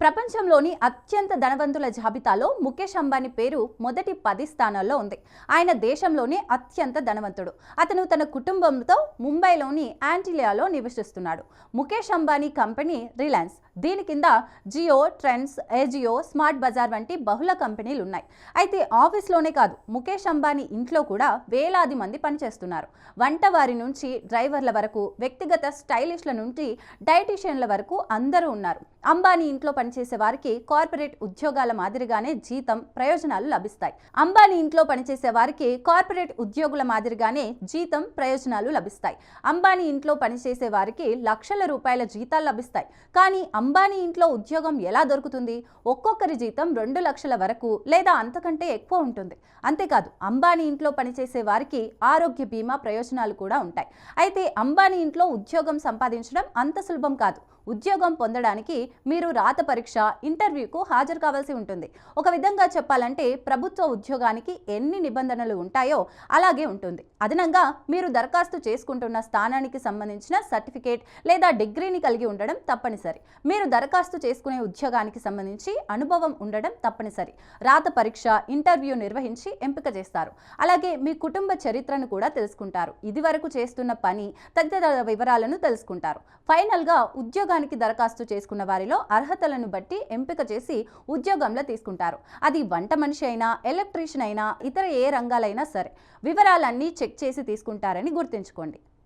ప్రపంచంలోని అత్యంత ధనవంతుల జాబితాలో ముఖేష్ అంబానీ పేరు మొదటి పది స్థానాల్లో ఉంది. ఆయన దేశంలోనే అత్యంత ధనవంతుడు. అతను తన కుటుంబంతో ముంబైలోని యాంటిలియాలో నివసిస్తున్నాడు. ముఖేష్ అంబానీ కంపెనీ రిలయన్స్. దీని కింద జియో ట్రెండ్స్ ఏజియో స్మార్ట్ బజార్ వంటి బహుళ కంపెనీలు ఉన్నాయి అయితే ఆఫీస్లోనే కాదు ముఖేష్ అంబానీ ఇంట్లో కూడా వేలాది మంది పనిచేస్తున్నారు. వంట వారి నుంచి డ్రైవర్ల వరకు వ్యక్తిగత స్టైలిష్ల నుండి డైటీషియన్ల వరకు అందరూ ఉన్నారు. అంబానీ ఇంట్లో పనిచేసే వారికి కార్పొరేట్ ఉద్యోగాల మాదిరిగానే జీతం ప్రయోజనాలు లభిస్తాయి. అంబానీ ఇంట్లో పనిచేసే వారికి కార్పొరేట్ ఉద్యోగుల మాదిరిగానే జీతం ప్రయోజనాలు లభిస్తాయి. అంబానీ ఇంట్లో పనిచేసే వారికి లక్షల రూపాయల జీతాలు లభిస్తాయి. కానీ అంబానీ ఇంట్లో ఉద్యోగం ఎలా దొరుకుతుంది? ఒక్కొక్కరి జీతం రెండు లక్షల వరకు లేదా అంతకంటే ఎక్కువ ఉంటుంది. అంతేకాదు అంబానీ ఇంట్లో పనిచేసే వారికి ఆరోగ్య బీమా ప్రయోజనాలు కూడా ఉంటాయి. అయితే అంబానీ ఇంట్లో ఉద్యోగం సంపాదించడం అంత సులభం కాదు. ఉద్యోగం పొందడానికి మీరు రాత పరీక్ష ఇంటర్వ్యూకు హాజరు కావాల్సి ఉంటుంది. ఒక విధంగా చెప్పాలంటే ప్రభుత్వ ఉద్యోగానికి ఎన్ని నిబంధనలు ఉంటాయో అలాగే ఉంటుంది. అదనంగా మీరు దరఖాస్తు చేసుకుంటున్న స్థానానికి సంబంధించిన సర్టిఫికేట్ లేదా డిగ్రీని కలిగి ఉండడం తప్పనిసరి. మీరు దరఖాస్తు చేసుకునే ఉద్యోగానికి సంబంధించి అనుభవం ఉండడం తప్పనిసరి. రాత పరీక్ష ఇంటర్వ్యూ నిర్వహించి ఎంపిక చేస్తారు. అలాగే మీ కుటుంబ చరిత్రను కూడా తెలుసుకుంటారు. ఇది వరకు చేస్తున్న పని తదితర వివరాలను తెలుసుకుంటారు. ఫైనల్గా ఉద్యోగానికి దరఖాస్తు చేసుకున్న వారిలో అర్హతలను బట్టి ఎంపిక చేసి ఉద్యోగంలో తీసుకుంటారు. అది వంట మనిషి అయినా ఎలక్ట్రీషియన్ అయినా ఇతర ఏ రంగాలైనా సరే. వివరాలన్నీ చెక్ చేసి తీసుకుంటారని గుర్తుంచుకోండి.